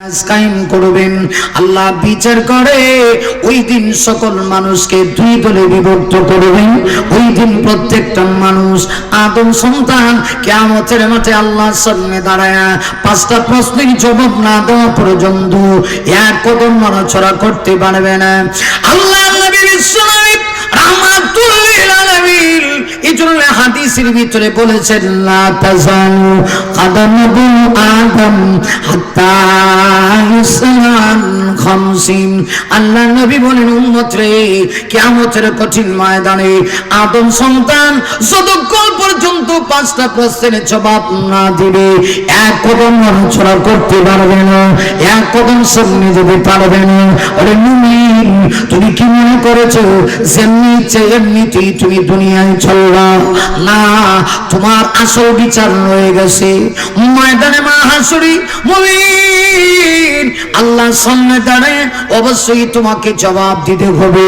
কায়েম করবেন, আল্লাহ বিচার করে, ওই দিন সকল মানুষকে দুই দলে বিভক্ত করবেন। ওই দিন প্রত্যেকটা মানুষ, আদম সন্তান, কেয়ামতের মাঠে আল্লাহর সামনে দাঁড়ায় পাঁচটা প্রশ্নের জবাব না দেওয়া পর্যন্ত এক কদম নড়াচড়া করতে পারবে না। আল্লাহ নবী কঠিন ময়দানে আদম সন্তান যতক্ষণ পর্যন্ত পাঁচটা প্রশ্নের জবাব না দিবে, এক কদম নড়াচড়া করতে পারবে না, এক কদম সামনে যেতে পারবে না। তুমি কি মনে করেছ যেমনি তুমি দুনিয়ায় চলবা না তোমার আসল বিচার রয়ে গেছে। ময়দানে মা হাসুরি আল্লাহ সামনে দাঁড়ায় অবশ্যই তোমাকে জবাব দিতে হবে।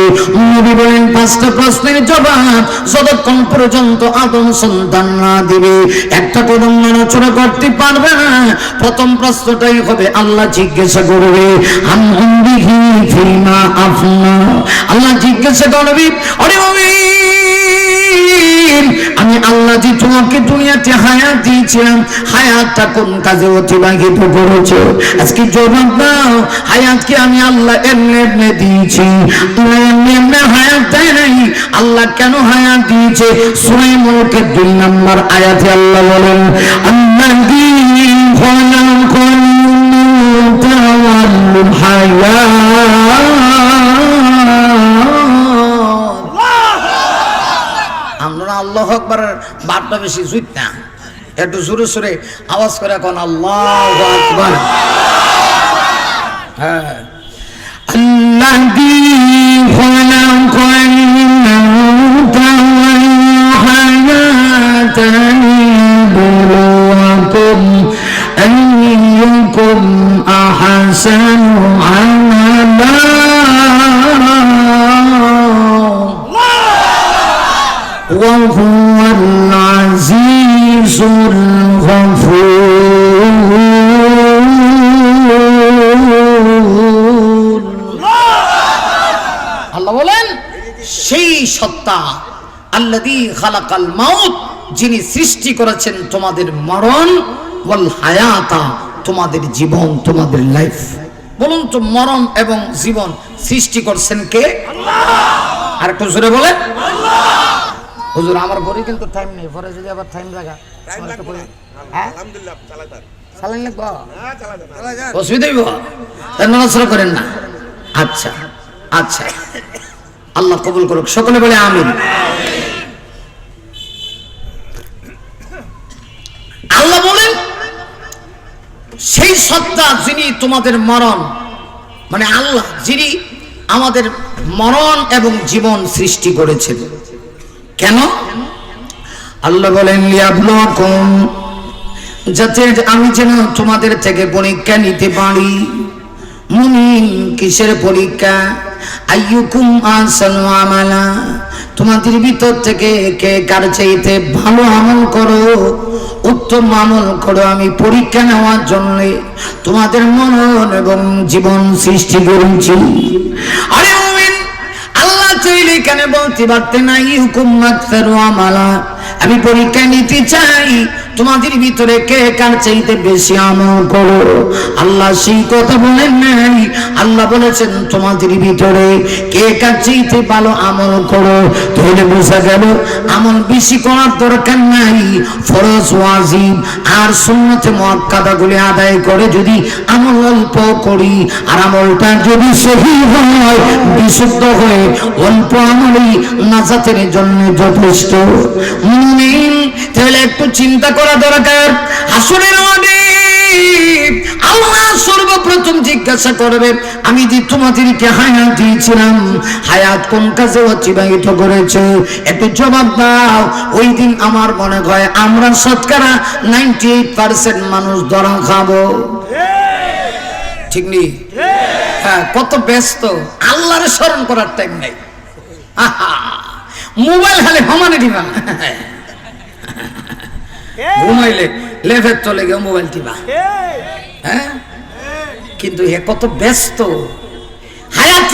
নবী বলেন, পাঁচটা প্রশ্নের জবাব যতক্ষণ পর্যন্ত আদম সন্তান না দিবে, একটা কদম নড়াচড়া করতে পারবে না। প্রথম প্রশ্নটাই হবে, আল্লাহ জিজ্ঞাসা করবে আল্লাহ জিজ্ঞাসা করবে আমি আল্লাহ তোমাকে দুনিয়াতে হায়াত দিয়েছিলাম, হায়াতটা কোন কাজে অতিবাহিত করেছ? আজকে জবাব দাও আমি আল্লাহ এমনি এমনি দিয়েছি। আল্লাহ এমনি এমনি হায়াত দেয় নাই, আল্লাহ কেন হায়াত দিয়েছে? সুরাই মুলকের দুই নম্বর আয়াতে আল্লাহ বলেন ওয়াল হায়াত আকবরের বারটা বেশি জুইত না একটু জোরে সোরে আওয়াজ করে এখন আল্লাহ আকবর হ্যাঁ الذي خلق الموت والحياة ليبلوكم أيكم أحسن সত্তা আল্লাযী খালাকাল মাউত যিনি সৃষ্টি করেছেন তোমাদের মরণ ওয়াল হায়াতা তোমাদের জীবন তোমাদের লাইফ। বলুন তো মরণ এবং জীবন সৃষ্টি করছেন কে? আর একটু জোরে বলেন। হুজুর আমার ঘড়ি কিন্তু টাইম নেই পরে যদি আবার টাইম লাগা হ্যাঁ? চালান লাগবো? হ্যাঁ অসুবিধা করেন না। আচ্ছা আচ্ছা। আল্লাহ কবুল করুক। সকলে বলে আমিন। আল্লাহ বলেন, সেই সত্তা যিনি তোমাদের মরণ মানে আল্লাহ যিনি আমাদের মরণ এবং জীবন সৃষ্টি করেছেন। কেন? আল্লাহ বলেন যাতে আমি যেন তোমাদের থেকে পরীক্ষা নিতে পারি। মুমিন কিসের পরীক্ষা? আমালা, তোমাদের ভিতর থেকে কে কার চাইতে ভালো আমল করো, উত্তম আমল করো, আমি পরীক্ষা নেওয়ার জন্য তোমাদের মনন এবং জীবন সৃষ্টি করেছি। আরে আল্লাহ চাইলে কেন বলতে পারতেন না আমালা, আমি পরীক্ষা নিতে চাই তোমাদের ভিতরে কে কার চাইতে বেশি আমল করো? আল্লাহ সেই কথা বলেন নাই। আল্লাহ বলেছেন, তোমাদের ভিতরে কে কার চাইতে ভালো আমল করো? তাহলে বোঝা গেল, আমল বেশি করার দরকার নাই। ফরজ, ওয়াজিব আর সুন্নতে মুআক্কাদাগুলি আদায় করে যদি আমল অল্প করি, আর আমলটা যদি সহি হয়, বিশুদ্ধ হয়ে অল্প আমলই নাজাতের জন্য যথেষ্ট। তাহলে একটু চিন্তা করা দরকার। আসলে আল্লাহ সর্বপ্রথম জিজ্ঞাসা করবে, আমি যে তোমাদেরকে হায়াত দিয়েছিলাম, হায়াত কোন কাজে অতিবাহিত করেছে? একটু জবাব দাও। ওই দিন আমার মনে হয় আমরা নাইনটি পার্সেন্ট মানুষ ধরা খাব। ঠিক নেই? হ্যাঁ কত ব্যস্ত। আল্লাহরে স্মরণ করার টাইম নাই। মোবাইল খালি সমানে দিবা ঘুমাইলে লেফের চলে গিয়ে মোবাইল টিপা। হ্যাঁ? কিন্তু হে কত ব্যস্ত। হায়াত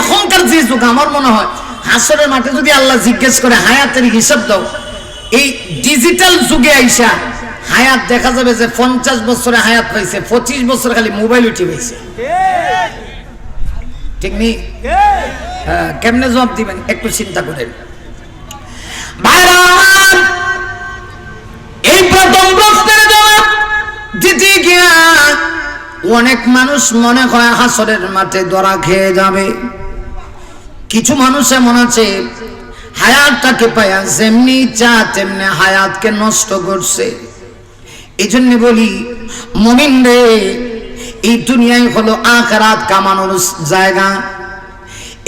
এখনকার যে যুগ আমার মনে হয় হাসরের মাঠে যদি আল্লাহ জিজ্ঞেস করে হায়াতের হিসাব দাও এই ডিজিটাল যুগে আইসা হায়াত দেখা যাবে যে পঞ্চাশ বছরে হায়াত পাইছে পঁচিশ বছর খালি মোবাইল উঠে পাইছে ঠিক নেই হ্যাঁ, কেমনে জবাব দিবেন? একটু চিন্তা করেন। ভাইরা! অনেক মানুষ মনে হয় হাসরের মাঠে ধরা খেয়ে যাবে। কিছু মানুষ এমন আছে হায়াতটাকে পায়া যেমনি চা, তেমনি হায়াতকে নষ্ট করছে। এই জন্য বলি, মমিন রে, এই দুনিয়ায় হলো আখরাত কামানোর জায়গা।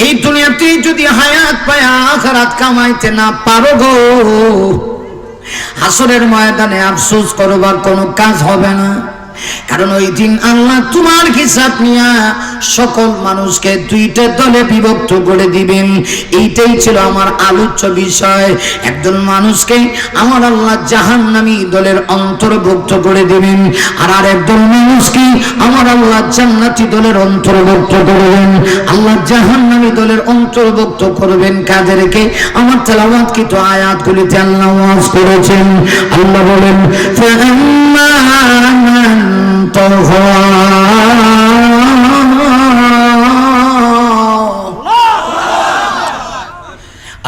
এই দুনিয়াতে যদি হায়াত পায়, আখরাত কামাইতে না পারো গো। হাসরের ময়দানে আফসোস করবার কোনো কাজ হবে না। কারণ ওই দিন আল্লাহ তোমার হিসাব নিয়া সকল মানুষকে দুইটা দলে বিভক্ত করে দিবেন। এইটাই ছিল আমার আলোচ্য বিষয়। একজন মানুষকে আমার আল্লাহ জাহান্নামী দলের অন্তর্ভুক্ত করে দিবেন আর আর একজন মানুষকে আমার আল্লাহ জান্নাতি দলের অন্তর্ভুক্ত করবেন আল্লাহ জাহান্নামী দলের অন্তর্ভুক্ত করবেন কাদেরকে? আমার তেলাওয়াত কিন্তু আয়াতগুলিতে আল্লাহ করেছেন। আল্লাহ বলেন فَأَمَّا مَنْ طغى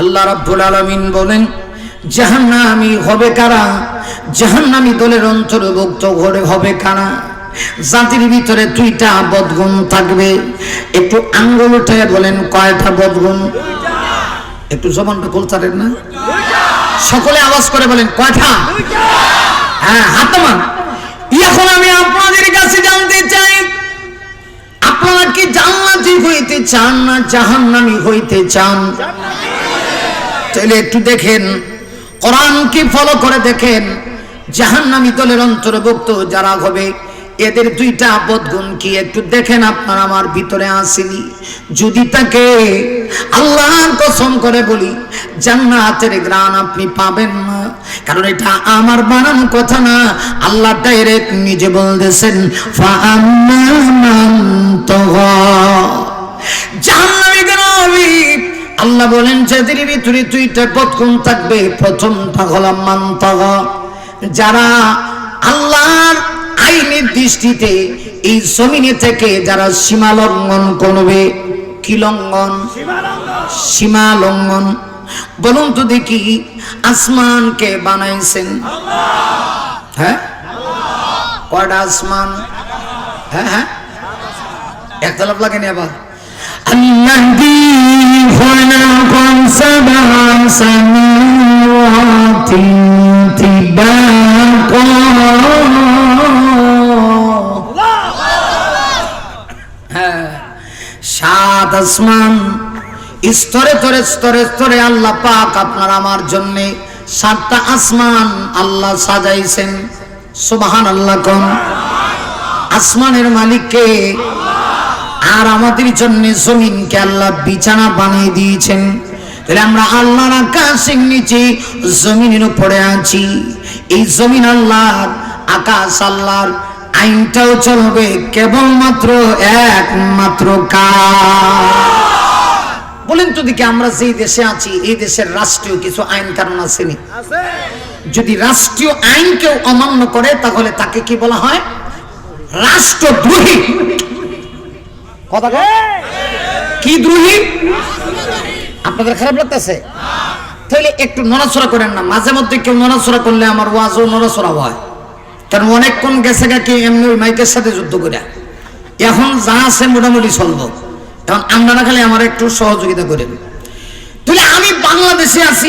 আল্লাহ রাব্বুল আলামিন বলেন জাহান্নামী হবে কারা জাহান্নামী দলের অন্তর্ভুক্ত ঘরে হবে কারা জাতির ভিতরে দুইটা বদগুণ থাকবে একটু আঙ্গুল উঠে বলেন কয়টা বদগুণ একটু জবানটা খুলতারেন না সকলে আওয়াজ করে বলেন কয়টা হ্যাঁ হাতমান এখন আমি আপনাদের কাছে জানতে চাই, আপনারা কি জান্নাতি হইতে চান না জাহান্নামী হইতে চান? তাহলে একটু দেখেন কোরআন কি ফলো করে দেখেন, জাহান্নামী দলের অন্তর্ভুক্ত যারা হবে, এদের দুইটা বদগুণ কি একটু দেখেন আপনার আমার ভিতরে আসেনি? যদি তাকে আল্লাহর কসম করে বলি, জান্নাতের গ্রান আপনি পাবেন না। কারণ এটা আমার বানানো কথা না। আল্লাহ ডাইরেক্ট নিজে বলতেছেন? আল্লাহ বলেন যাদের ভিতরে দুইটা পথকুন থাকবে, প্রথমটা হলাম মান্তাগা যারা আল্লাহর আইনের দৃষ্টিতে এই জমিনে থেকে যারা সীমা লঙ্ঘন করবে, কি লঙ্ঘন? সীমা লঙ্ঘন। বলুন তো দেখি আসমান কে বানাইছেন? হ্যাঁ? কয়টা আসমান? হ্যাঁ হ্যাঁ? একতলাপ লাগেনি আবার। হ্যাঁ, সাত আসমান। স্তরে স্তরে স্তরে স্তরে আল্লাহ পাক আপনার আমার জন্য সাতটা আসমান আল্লাহ সাজাইছেন। সুবহান আল্লাহ কোন? আসমানের মালিককে আর আমাদের জন্য জমিনকে আল্লাহ বিছানা বানিয়ে দিয়েছেন। তাহলে আমরা আল্লাহর আকাশের নিচে জমিনের উপরে আছি। এই জমিন আল্লাহর আকাশ আল্লাহর আইনটাও চলবে কেবলমাত্র একমাত্র কার বলেন তো দিকে আমরা যেই দেশে আছি এই দেশের রাষ্ট্রীয় কিছু আইন কারণ আসেনি। যদি রাষ্ট্রীয় আইন কেউ অমান্য করে তাহলে তাকে কি বলা হয়? রাষ্ট্রদ্রোহী। কথা কি দ্রোহী? আপনাদের খারাপ লাগতেছে? তাহলে একটু নড়াচড়া করেন না। মাঝে মধ্যে কেউ নড়াচড়া করলে আমার ওয়াজও নড়াচড়া হয়। কারণ অনেকক্ষণ গেছে গা কি এমনি ওই মাইকের সাথে যুদ্ধ করে এখন যা আছে মোটামুটি চলবো। এখন আপনারা খালি আমার একটু সহযোগিতা করেন। তাহলে আমি বাংলাদেশে আছি,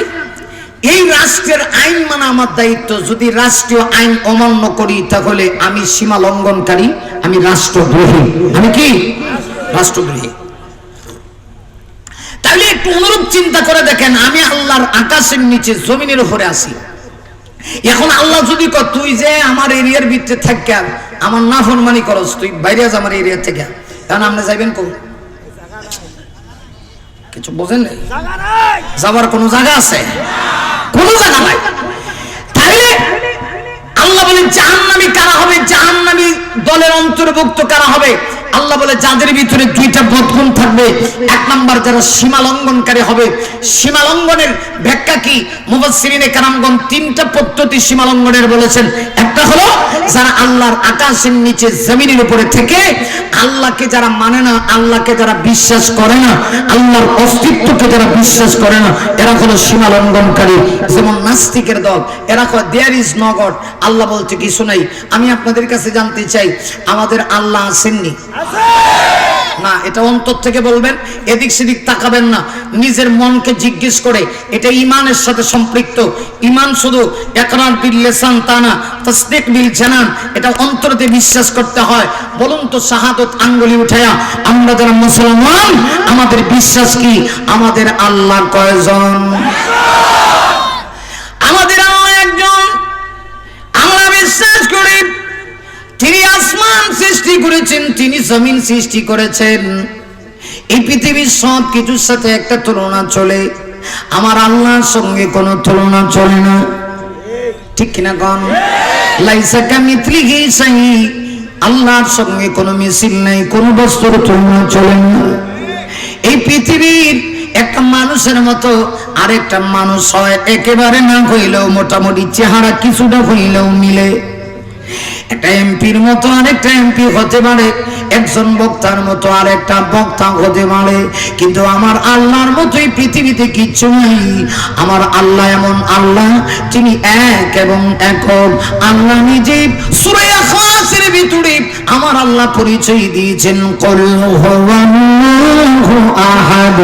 এই রাষ্ট্রের আইন মানা আমার দায়িত্ব। যদি রাষ্ট্রীয় আইন অমান্য করি, তাহলে আমি সীমা লঙ্ঘনকারী, আমি রাষ্ট্রদ্রোহী। আমি কি? রাষ্ট্রদ্রোহী। তাহলে একটু অনুরূপ চিন্তা করে দেখেন, আমি আল্লাহর আকাশের নিচে, জমিনের উপরে আছি। এখন আল্লাহ যদি কর তুই যে আমার এরিয়ার ভিতরে থাকা আমার না ফরমানি করস, তুই বাইরে আস আমার এরিয়া থেকে কারণ আপনি যাইবেন কোন কিছু বোঝেন নাই? যাবার কোনো জায়গা আছে? কোনো জায়গা নাই। তাইলে আল্লাহ বলে জাহান্নামী কারা হবে? জাহান্নামী দলের অন্তর্ভুক্ত কারা হবে? আল্লাহ বলে, যাদের ভিতরে দুইটা বদগুণ থাকবে, এক নাম্বার যারা সীমা লঙ্ঘনকারী হবে। সীমা লঙ্ঘনের ব্যাখ্যা কি? মুবাসসিরিনে কারামগণ তিনটা পদ্ধতি সীমা লঙ্ঘনের বলেছেন। একটা হলো, যারা আল্লাহর আকাশের নিচে জমিনের উপরে থেকে, আল্লাহকে যারা মানে না, আল্লাহকে যারা বিশ্বাস করে না, আল্লাহর অস্তিত্বকে যারা বিশ্বাস করে না, এরা হলো সীমা লঙ্ঘনকারী। যেমন নাস্তিকের দল, এরা কয় দেয়ার ইজ নো গড আল্লাহ বলতে কিছু নাই। আমি আপনাদের কাছে জানতে চাই, আমাদের আল্লাহ আসেননি না, এটা অন্তর থেকে বলবেন, এদিক সেদিক তাকাবেন না। নিজের মনকে জিজ্ঞেস করে, এটা ইমানের সাথে সম্পৃক্ত। ইমান শুধু একরার বিল লেসান তা না, তসদিক বিল জানান, এটা অন্তরতে বিশ্বাস করতে হয়। বলুন তো, শাহাদত আঙ্গুলি উঠায়া, আমরা যারা মুসলমান, আমাদের বিশ্বাস কি? আমাদের আল্লাহ কয়জন? তিনি আসমান সৃষ্টি করেছেন, তিনি জমিন সৃষ্টি করেছেন। এই পৃথিবীর সব কিছুর সাথে একটা তুলনা চলে। আমার আল্লাহর সঙ্গে কোনো তুলনা চলে না। ঠিক কিনা কন? লাইসা কামিথলিহি সাই আল্লাহর সঙ্গে কোনো মিছিল নাই, কোনো বস্তুর তুলনা চলে না। এই পৃথিবীর একটা মানুষের মতো আরেকটা মানুষ হয়, একেবারে না হইলেও মোটামুটি চেহারা কিছুটা হইলেও মিলে। একটা এমপির মতো আরেকটা এমপি হতে পারে। একজন বক্তার মতো আরেকটা বক্তা হতে পারে। কিন্তু আমার আল্লাহর মতোই পৃথিবীতে কিচ্ছু নেই। আমার আল্লাহ এমন আল্লাহ তিনি এক এবং একক আল্লাহ নিজে সূরা ইখলাসের ভিতরে আমার আল্লাহ পরিচয় দিয়েছেন। কল আহাদ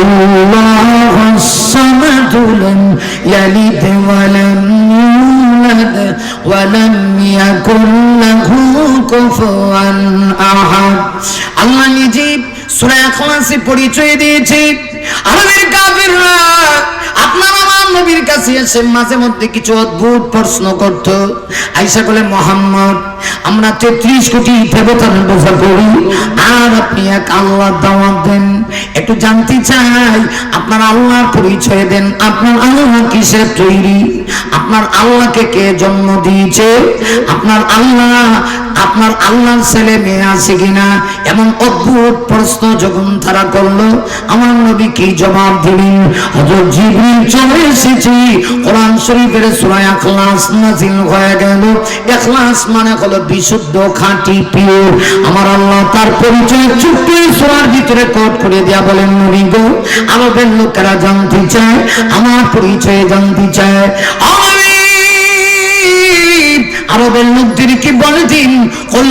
আল্লাহুস সামাদ লাম ইয়ালিদ ওয়া ওয়া লাম ইয়াকুন লাহু কুফুয়ান আহাদ। আল্লাহ নিজে সূরা ইখলাসে পরিচয় দিয়েছে। আরবের কাফিররা আপনার আমার নবীর কাছে এসে মাঝে মধ্যে কিছু অদ্ভুত প্রশ্ন করত। আইসা বলে, মোহাম্মদ, আমরা তেত্রিশ কোটি দেবতার বোঝা করি আর আপনি এক আল্লাহর দাওয়াত দেন। একটু জানতে চাই, আপনার আল্লাহর পরিচয় দেন। আপনার আল্লাহ কিসের তৈরি? আপনার আল্লাহকে কে জন্ম দিয়েছে? আপনার আল্লাহ আপনার আল্লাহর ছেলে মেয়ে আছে কিনা? এমন অদ্ভুত প্রশ্ন যখন তারা করল, আমার নবী কি জবাব দিলেন? হযরত জিবরিল চলে এসেছি। কোরআন শরীফের সূরা ইখলাস নাযিল হয়ে গেল। ইখলাস মানে হলো বিশুদ্ধ খাঁটি পিওর। আমার আল্লাহ তার পরিচয় ছোট্ট সূরার ভিতরে কোট করে দেয়া বলেন, নবী গো আমাদের লোকেরা জানতে চায়, আমার পরিচয় জানতে চায়। আমি আরবের লোকদেরকে বলে দিন কোন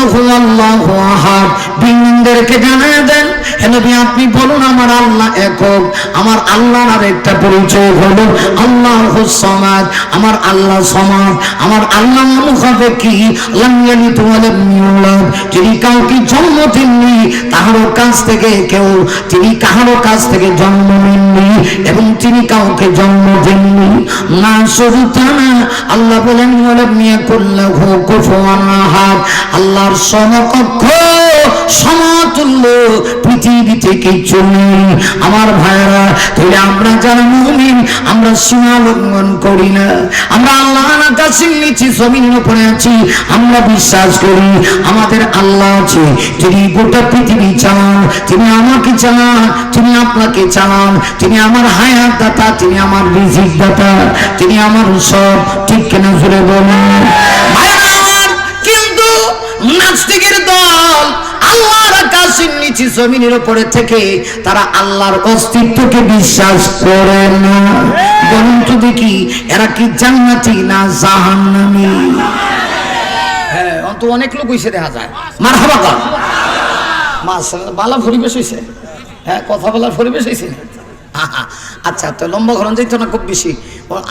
আহাদ বিন্দুদেরকে জানিয়ে দেন। হে নবী, আপনি বলুন, আমার আল্লাহ একক। আমার আল্লাহর আর একটা পরিচয় হলো আল্লাহ সমাজ আমার আল্লাহ সমাজ আমার আল্লাহ মুখাবে কি? লামিয়ালি তোমার তিনি কাউকে জন্ম দেননি তাহারও কাছ থেকে কেউ, তিনি কাহারও কাছ থেকে জন্ম নেননি এবং তিনি কাউকে জন্ম দেননি না শুধু তা না, আল্লাহ বলেন মিয়া কুফুয়ান আহাদ। আল্লাহর সমকক্ষ সমতুল্য পৃথিবীতে কিছু নেই আমার ভাইরা তাহলে আমরা যারা মুমিন, আমরা সীমা লঙ্ঘন করি না। আমরা আল্লাহ আকাশের নিচে জমিনের উপরে আছি। আমরা বিশ্বাস করি, আমাদের আল্লাহ আছে। তিনি গোটা পৃথিবী চালান, তিনি আমাকে চালান, তিনি আপনাকে চালান, তিনি আমার হায়াত দাতা তিনি আমার রিজিক দাতা তিনি আমার সব, ঠিক কেনা জুড়ে বলুন। আকাশের নিচে জমিনের উপরে থেকে তারা আল্লাহর অস্তিত্বকে বিশ্বাস করে না। বলুন তো দেখি এরা কি জান্নাতি না জাহান্নামী? হ্যাঁ অন্ত অনেক লোক হইছে দেখা যায়। মার হাবা কর। মাশাআল্লাহ বালা পরিবেশ হইছে। হ্যাঁ কথা বলার পরিবেশ হইছে। আচ্ছা তো লম্বা ঘরন যাইতো না খুব বেশি?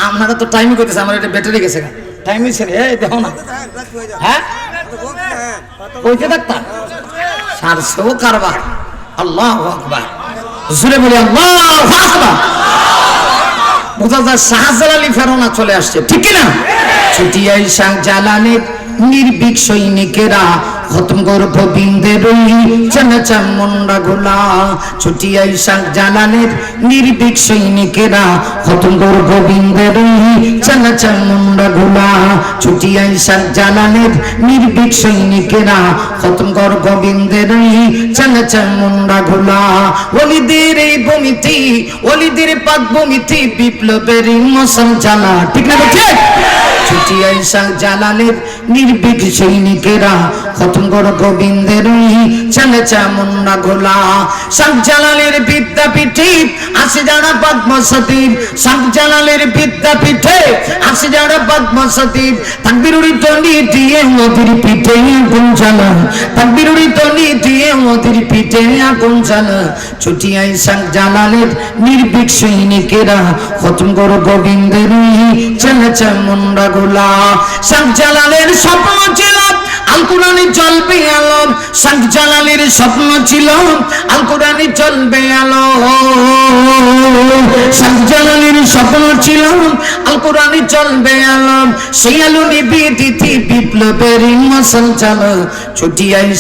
আপনারা তো টাইমই করতেছে আমার এটা ব্যাটারি গেছে টাইম হয়েছে রে এই দেখো না। হ্যাঁ? কইতে ডাক্তার সারছেও কারবার আল্লাহ আকবার। জুড়ে বলি, আল্লাহ আকবার। বোঝা যায় শাহজালালি ফেরোনা চলে আসছে। ঠিক না ছুটি শাহ জালালের নির্ভীক সৈনিকেরা খতম কর গোবিন্দের ওই চানাচা মুন্ডা গোলা ছুটিয়াই শাক জালালের নির্ভীক সৈনিকেরা। খতম কর গোবিন্দের ওই চানাচা মুন্ডা গোলা ছুটিয়াই শাক জালালের নির্ভীক সৈনিকেরা। খতম কর গোবিন্দের ওই চানাচা মুন্ডা গোলা ওলিদের এই বমিতি ওলিদের পাক বমিতি বিপ্লবের মশাল জ্বালা, ঠিক না ঠিক? ছুটিয়াই শাক জালালের নির্ভীক সৈনিকেরা, খতম কর গোবিন্দের ওই চালেচা মুন্না গোলা। শাক জালালের বিদ্যাপীঠে আসে যারা পদ্মসতীব শাক জালালের বিদ্যাপীঠে আসে যারা পদ্মসতীব তাকবিরুড়ি তলি দিয়ে নদীর পিঠে আগুন তাকবিরুড়ি তলি দিয়ে নদীর পিঠে আগুন জ্বালা। ছুটিয়াই শাক জালালের নির্ভীক সৈনিকেরা খতম কর গোবিন্দের ওই চালেচা মুন্ডা গোলা। শাক স্বপ্ন ছিল আল কোরআনে আলো শাক জালালের স্বপ্ন ছিল। আল কোরআনে আলো শাক জালালের স্বপ্ন ছিল। আল কোরআনে আলো, সেই আলো নিবি তিথি বিপ্লবের মশাল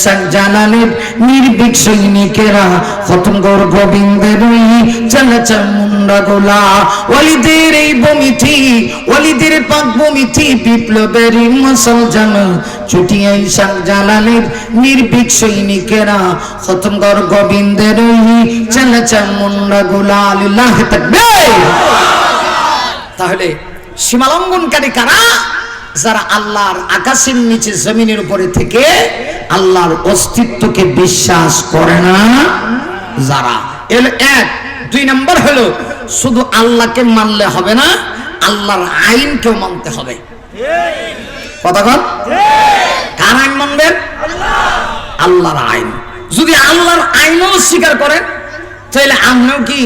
শাক জালালের নির্ভীক সৈনিকেরা, খতম কর গোবিন্দের চালাচা মুন্ডা গোলা। ওলিদের এই বমিথি ওলিদের পাক বিপ্লবের মশাল জানো ছুটিয়াই শাক জালালের নির্ভীক সৈনিকেরা খতম গোবিন্দের চালাচা মুন্ডা গোলা আল্লাহ তাকবীর। তাহলে সীমালঙ্ঘনকারী কারা? যারা আল্লাহর আকাশের নিচে জমিনের উপরে থেকে আল্লাহর অস্তিত্বকে বিশ্বাস করে না, যারা। এর এক, দুই নম্বর হলো, শুধু আল্লাহকে মানলে হবে না, আল্লাহর আইনকেও মানতে হবে। কথা কন। কার আইন মানবেন? আল্লাহর আইন। যদি আল্লাহর আইনও স্বীকার করেন, তাহলে আমরাও কি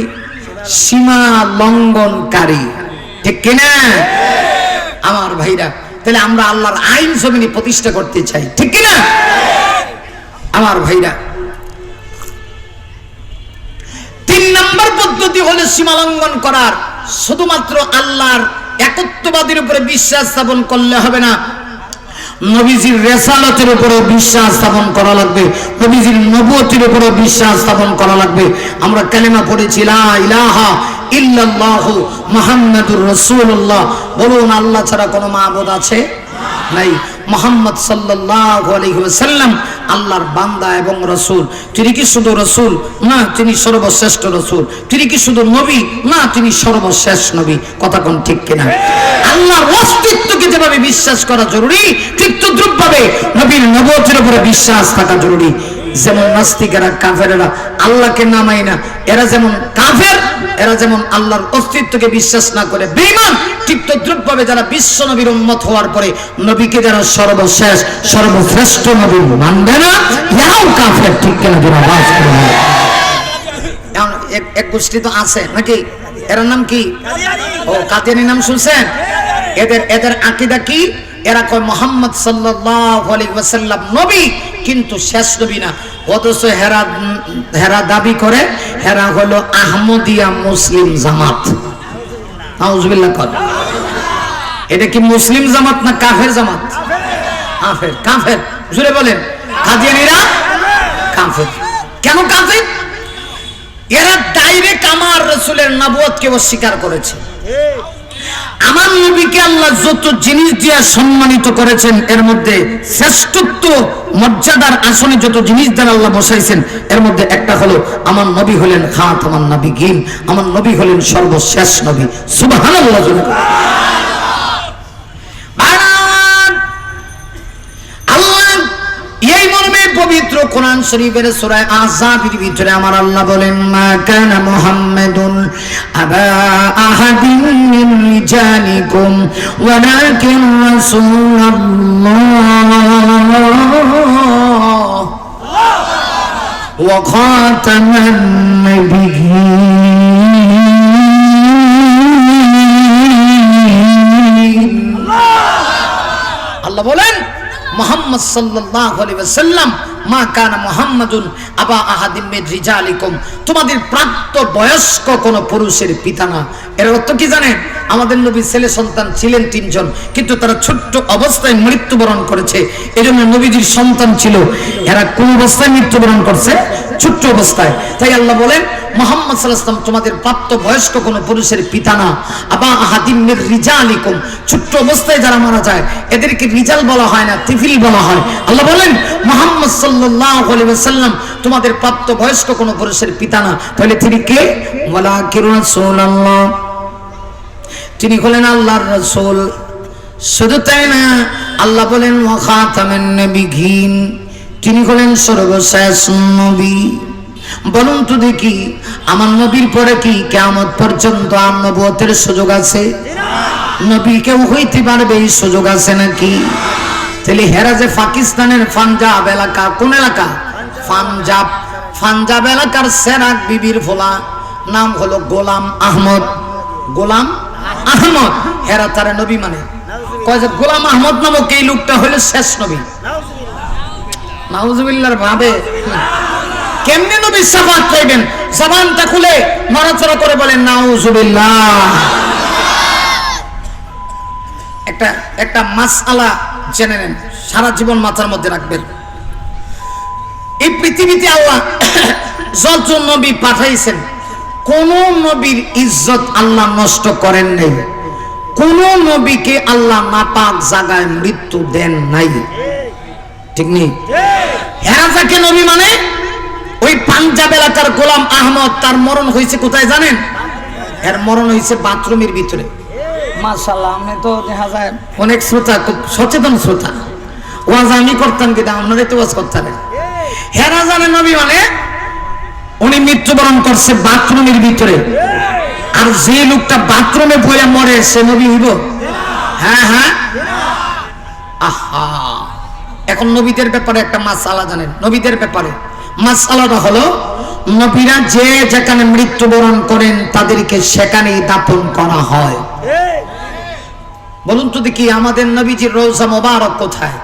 সীমা লঙ্ঘনকারী? ঠিক কিনা? আমার ভাইরা, তাহলে আমরা আল্লাহর আইন জমিনে প্রতিষ্ঠা করতে চাই। ঠিক কিনা? আমার ভাইরা, তিন নম্বর পদ্ধতি হলো সীমা লঙ্ঘন করার। শুধুমাত্র আল্লাহর একত্ববাদের উপরে বিশ্বাস স্থাপন করলে হবে না। নবীজির রেসালতের উপরে বিশ্বাস স্থাপন করা লাগবে, নবীজির নবতির উপরে বিশ্বাস স্থাপন করা লাগবে। আমরা কালেমা পড়েছি ইলাহা ইল্লাল্লাহ মুহাম্মাদুর রাসূলুল্লাহ। বলুন, আল্লাহ ছাড়া কোনো মাবুদ আছে? নাই। মোহাম্মদ সাল্লাল্লাহু আলাইহি ওয়াসাল্লাম আল্লাহর বান্দা এবং রসুল। তিনি কি শুধু রসুল? না, তিনি সর্বশ্রেষ্ঠ রসুল। তিনি কি শুধু নবী? না, তিনি সর্বশেষ নবী। কথা কোন ঠিক কিনা? আল্লাহর অস্তিত্বকে যেভাবে বিশ্বাস করা জরুরি, ঠিক তদ্রুপভাবে নবীর নবতের উপরে বিশ্বাস থাকা জরুরি। যেমন নাস্তিকেরা, কাফেরেরা, আল্লাহকে নামায় না। এরা যেমন কাফের, এরা যেমন আল্লাহর অস্তিত্বকে বিশ্বাস না করে। বেঈমান, ঠিক তদ্রুপভাবে যারা বিশ্ব নবীর উম্মত হওয়ার পরে নবীকে যারা সর্বশেষ, সর্বশ্রেষ্ঠ নবী মানবে না, এরাও কাফের, ঠিক কেন যারা বাস করে এক গোষ্ঠী তো আছে, নাকি? এর নাম কি? ও কাতিয়ানি নাম শুনছেন? এদের এদের আকিদা কি? এরা কয় মোহাম্মদ সাল্লাল্লাহু নবী, কিন্তু শেষ নবী না। অথচ হেরা হেরা দাবি করে, হেরা হলো আহমদিয়া মুসলিম জামাত। এটা কি মুসলিম জামাত না কাফের জামাত? কাফের কাফের। জুড়ে বলেন। কাদিয়ানিরা কাফের। কেন কাফের? এরা ডাইরেক্ট আমার রসুলের নবুয়তকে অস্বীকার করেছে। আমার নবীকে আল্লাহ যত জিনিস দিয়ে সম্মানিত করেছেন, এর মধ্যে শ্রেষ্ঠত্ব, মর্যাদার আসনে যত জিনিস দ্বারা আল্লাহ বসাইছেন, এর মধ্যে একটা হলো, আমার নবী হলেন খাত আমার নবী গিন আমার নবী হলেন সর্বশেষ নবী। সুবাহ আল্লাহ এই মর্মে পবিত্র কোরআন শরীফের সূরা আযাবের ভিতরে আমার আল্লাহ বলেন, মা কানা মুহাম্মাদুন আবা আহাদিন মিন রিজালিকুম, ওয়ালাকিন রাসূলুল্লাহ নাবিয়্যিন। আল্লাহ বলেন মোহাম্মদ ওয়াসাল্লাম, মা কানা মুহাম্মাদুন আবা আহাদিম তোমাদের প্রাপ্ত বয়স্ক কোন পুরুষের পিতা না। এর অর্থ কি জানেন? আমাদের নবীর ছেলে সন্তান ছিলেন তিনজন, কিন্তু তারা ছোট্ট অবস্থায় মৃত্যুবরণ করেছে। এজন্য নবীজির সন্তান ছিল। এরা কোন অবস্থায় মৃত্যুবরণ করছে? ছোট্ট অবস্থায়। তাই আল্লাহ বলেন মোহাম্মদ সাল্লাম তোমাদের প্রাপ্ত বয়স্ক কোন পুরুষের পিতা না। আবা আহাদিমের রিজালিকুম, ছোট্ট অবস্থায় যারা মারা যায়, এদেরকে রিজাল বলা হয় না, তিফিল বলা হয়। আল্লাহ বলেন, মোহাম্মদ আলাইহি তোমাদের প্রাপ্ত বয়স্ক কোন পুরুষের পিতা না। তাহলে তিনি কে? ওয়ালাকির রাসূলুল্লাহ। তিনি হলেন আল্লাহর রাসূল। শুধু তাই না, আল্লাহ বলেন তিনি হলেন সর্বশেষ নবী। বলুন তো দেখি, আমার নবীর পরে কি কেমন পর্যন্ত আর নবুয়তের সুযোগ আছে? নবী কেউ হইতে পারবে এই সুযোগ আছে নাকি? তাহলে হেরা যে পাকিস্তানের পাঞ্জাব এলাকা, কোন এলাকা? পাঞ্জাব। পাঞ্জাব এলাকার সেরাক বিবির ফোলা নাম হলো গোলাম আহমদ। গোলাম আহমদ, হেরা তারা নবী মানে। গোলাম আহমদ নামক এই লোকটা হলো শেষ নবী। নাউজুবিল্লাহর ভাবে। কেমনে নবী সাফাত পাইবেন জবানটা খুলে নড়াচড়া করে বলেন নাউজুবিল্লাহ। একটা একটা মাসআলা জেনে নেন সারা জীবন মাথার মধ্যে রাখবেন। এই পৃথিবীতে আল্লাহ যত নবী পাঠাইছেন কোন নবীর ইজ্জত আল্লাহ নষ্ট করেন নাই। কোন নবীকে আল্লাহ নাপাক জায়গায় মৃত্যু দেন নাই। ঠিক নেই? যাকে নবী মানে? ওই পাঞ্জাব এলাকার গোলাম আহমদ তার মরণ হয়েছে কোথায় জানেন? এর মরণ হয়েছে বাথরুমের ভিতরে। মাশাল্লাহ তো দেখা যায় অনেক শ্রোতা খুব সচেতন শ্রোতা। ওয়াজ আমি করতাম কিন্তু আপনারা তো ওয়াজ করতে হেরা জানে নবী মানে? উনি মৃত্যুবরণ করছে বাথরুমের ভিতরে। আর যে লোকটা বাথরুমে বইয়া মরে সে নবী হইব? হ্যাঁ হ্যাঁ। আহা। এখন নবীদের ব্যাপারে একটা মাসালা জানেন। নবীদের ব্যাপারে। মাসালাটা হলো, নবীরা যে যেখানে মৃত্যুবরণ করেন, তাদেরকে সেখানেই দাপন করা হয়। বলুন তো দেখি, আমাদের নবীজির রোজা মোবারক কোথায়?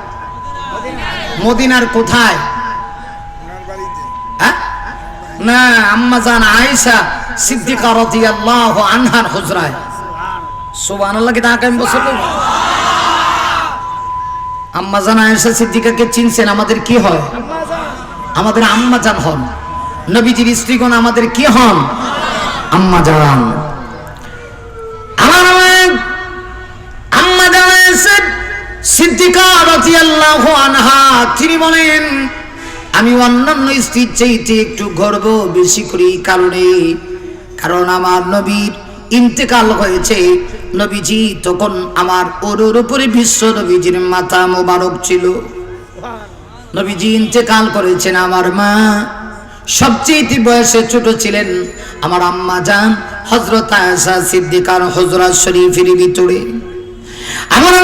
মদিনার কোথায়? হ্যাঁ? না, আম্মা জান আয়েশা সিদ্দিকা রাদিয়াল্লাহু আনহার হুজরায়। সুবহানাল্লাহ, কি? আম্মা জান আয়েশা সিদ্দিকাকে চিনছেন, আমাদের কি হয়? আমাদের আম্মা জান হন। নবীজির স্ত্রীগণ আমাদের কি হন? আম্মা জান আম্মা জান সিদ্দিকা রাদিয়াল্লাহু আনহা। তিনি বলেন, আমি অন্যান্য স্ত্রীর চাইতে একটু গর্ব বেশি করি কারণে, কারণ আমার নবীর ইন্তেকাল হয়েছে। নবীজি তখন আমার ওর উপরে বিশ্ব নবীজির মাথা মোবারক ছিল। নবীজি ইন্তেকাল করেছেন আমার মা। সবচেয়ে বয়সে ছোট ছিলেন আমার আম্মা জান হজরত আয়েশা সিদ্দিকার হজরত শরীফের ভিতরে। আমার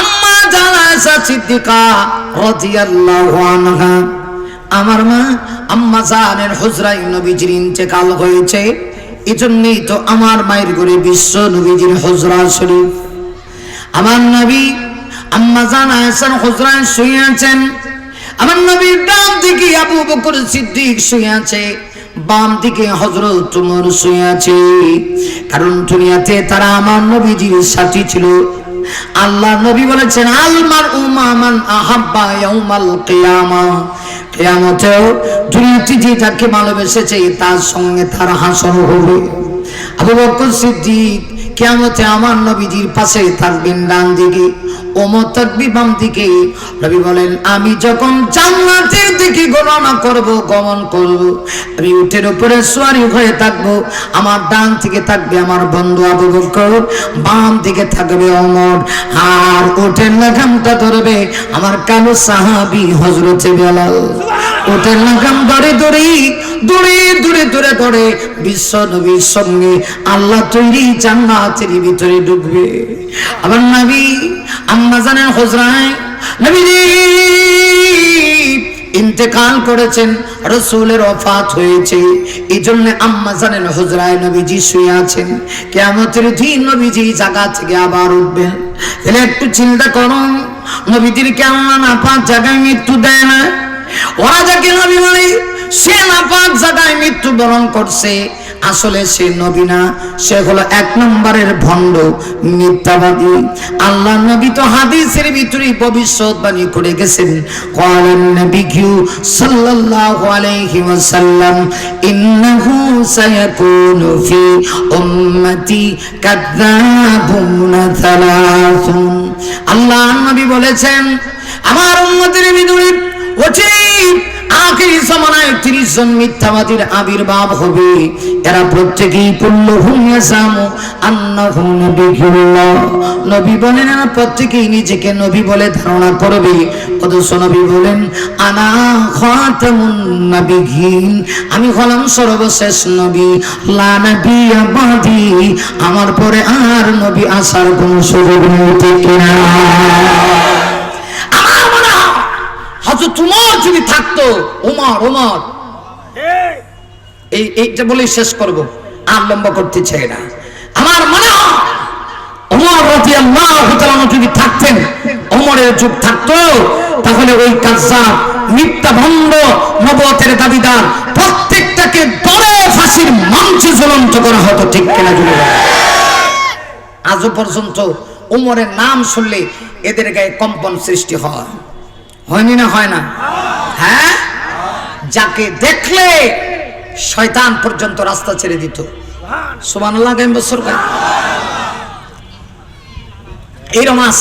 আম্মা জান, আয়েশা সিদ্দিকা রাদিয়াল্লাহু আনহা। আমার মা, আম্মা জানের হুজরাই নবীজির ইন্তেকাল হয়েছে। এজন্যই তো আমার মায়ের ঘরে বিশ্ব নবীজির হুজরা শরীফ। আমার নবী আমার নবীর বাম আছে। কারণ দুনিয়াতে তারা আমার নবীজির সাথী ছিল। আল্লাহ নবী বলেছেন আলমার উমামান আহাব্বা ইয়াউমাল দুনিয়াতে যে যাকে ভালোবেসেছে, তার সঙ্গে তার হাসর হবে। আবু বকর সিদ্দিক কিয়ামতে আমার নবীজির পাশে থাকবেন ডান দিকে দিকে। নবী বলেন, আমি যখন জান্নাতের দিকে গণনা করব, গমন করব, আমি উঠের উপরে সোয়ারি হয়ে থাকব, আমার ডান থেকে থাকবে আমার বন্ধু আবু বকর, বাম দিকে থাকবে ওমর। আর উঠের লাগামটা ধরবে আমার কালো সাহাবি হজরতে বেলাল ওটের লাগাম ধরে ধরে দূরে দূরে দূরে ধরে বিশ্ব নবীর সঙ্গে আল্লাহ তৈরি জান্নাতের ভিতরে ঢুকবে। আমার নবী আম্মা জানেন হজরায় নবী ইন্তেকাল করেছেন, রসুলের অফাত হয়েছে। এই জন্য আম্মা জানেন হজরায় নবীজি শুয়ে আছেন। কেমতের দিন নবীজি জায়গা থেকে আবার উঠবেন। তাহলে একটু চিন্তা করুন নবীদের কেমন নাপাক জায়গায় মৃত্যু দেয় না? ওরা যাকে নবী বলে সে না পাক জায়গায় মৃত্যুবরণ করছে। আসলে সে নবী না, সে হলো এক নম্বরের ভণ্ড, মিথ্যাবাদী। আল্লাহ নবী তো হাদিসের ভিতরে ভবিষ্যৎবাণী করে গেছেন। কলান নবী কিউ সাল্লাল্লাহু আলাইহি ওয়াসাল্লাম, ইন্নাহু সায়াকুনু ফি উম্মতি কাযাবুন সালাসুন। আল্লাহ নবী বলেছেন, আমার উম্মতের ভিতরে ওঠে আখিরি জমানায় তিরিশ জন মিথ্যাবাদীর আবির্ভাব হবে। এরা প্রত্যেকেই পড়ল হুমিয়াসামু আন্নাহু নবিয়ুল্লাহ। নবী বলেন, এরা প্রত্যেকেই নিজেকে নবী বলে ধারণা করবে। অথচ নবী বলেন, আনা খাতামুন নবিয়িন। আমি হলাম সর্বশেষ নবী। লা নবিয়া আমার পরে আর নবী আসার কোন সুযোগ নেই, ঠিক তোমার যদি থাকতো ওমর ওমর। এই। এইটা বলেই শেষ করব। আর লম্বা করতে চাই না। আমার মনে হয় ওমর রাজি আল্লাহ যদি থাকতেন ওমরের যুগ থাকতো তাহলে ওই কাজা মিথ্যা ভণ্ড নবতের দাবিদার প্রত্যেকটাকে দলে ফাঁসির মঞ্চে জ্বলন্ত করা হতো ঠিক কিনা জুড়ে আজও পর্যন্ত ওমরের নাম শুনলে এদের গায়ে কম্পন সৃষ্টি হয়। হয়নি না হয় না? হ্যাঁ? যাকে দেখলে শয়তান পর্যন্ত রাস্তা ছেড়ে দিত। সুমান বছর এইরকম আছে।